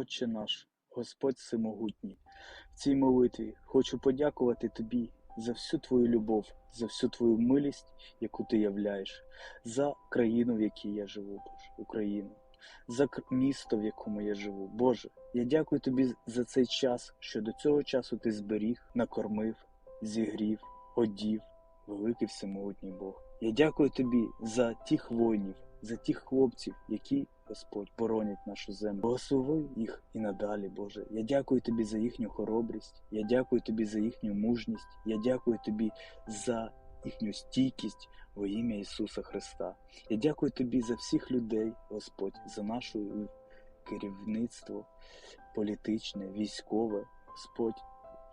Отче наш, Господь Всемогутній, в цій молитві хочу подякувати Тобі за всю Твою любов, за всю Твою милість, яку Ти являєш, за країну, в якій я живу, Боже, Україну, за місто, в якому я живу. Боже, я дякую Тобі за цей час, що до цього часу Ти зберіг, накормив, зігрів, одів, великий всемогутній Бог. Я дякую Тобі за тих воїнів, за тих хлопців, які, Господь, боронять нашу землю. Благослови їх і надалі, Боже. Я дякую Тобі за їхню хоробрість, я дякую Тобі за їхню мужність, я дякую Тобі за їхню стійкість во ім'я Ісуса Христа. Я дякую Тобі за всіх людей, Господь, за наше керівництво політичне, військове, Господь,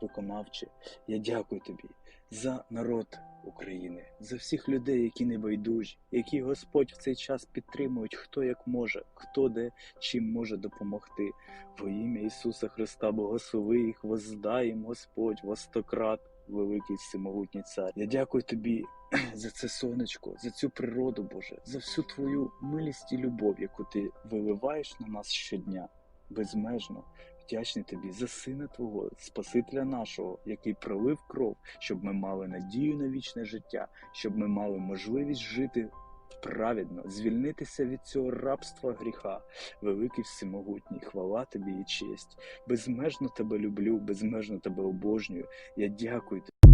виконавче. Я дякую Тобі за народ України, за всіх людей, які не байдужі, які Господь в цей час підтримують, хто як може, хто де чим може допомогти. Во ім'я Ісуса Христа, благослови їх, воздай Господь во стократ, великий всемогутній цар. Я дякую тобі за це сонечко, за цю природу, Боже, за всю твою милість і любов, яку ти виливаєш на нас щодня, безмежно. Вдячний тобі за сина Твого, Спасителя нашого, який пролив кров, щоб ми мали надію на вічне життя, щоб ми мали можливість жити праведно, звільнитися від цього рабства гріха. Великий всемогутній, хвала тобі і честь. Безмежно тебе люблю, безмежно тебе обожнюю. Я дякую тобі.